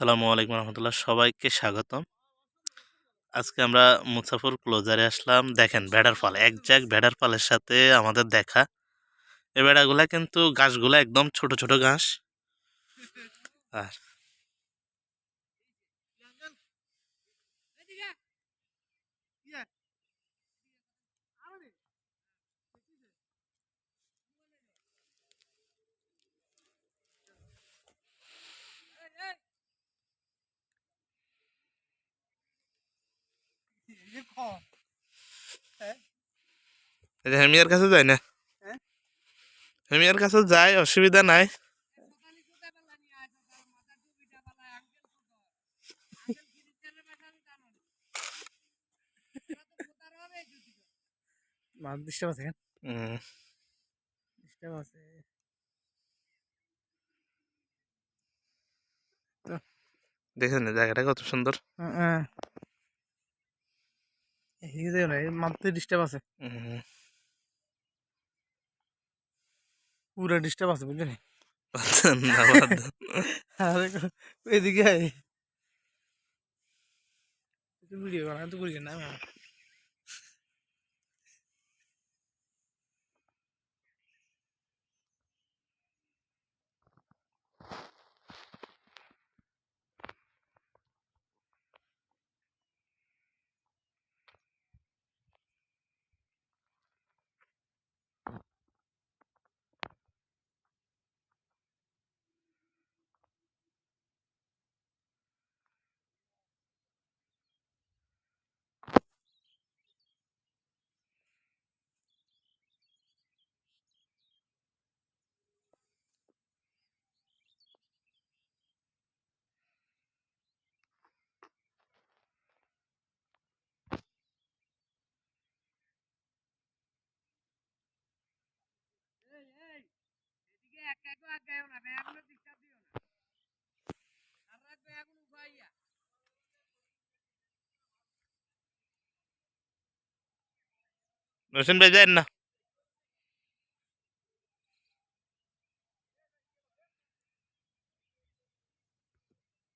আসসালামু আলাইকুম রহমতুল্লাহ। সবাইকে স্বাগতম। আজকে আমরা মুসাফর ক্লোজারে আসলাম। দেখেন ভেড়ার ফল এক জায়গ ভেড়ার পালের সাথে আমাদের দেখা। এ ভেড়াগুলা কিন্তু গাছগুলো একদম ছোট ছোট ঘাস। আর হেমিয়ার কাছে যায় না? হ্যাঁ? হেমিয়ার কাছে যায় অসুবিধা নাই। মাছ ডিস্টার্ব আছে ডিস্টার্ব আছে দেখেন না জায়গাটা কত সুন্দর। না মাঝতে ডিস্টার্ব আছে পুরা ডিস্টার্ব আছে বুঝলি। আরে এদিকে ভিডিও বানা তুই করি না। रोशन भाई जाए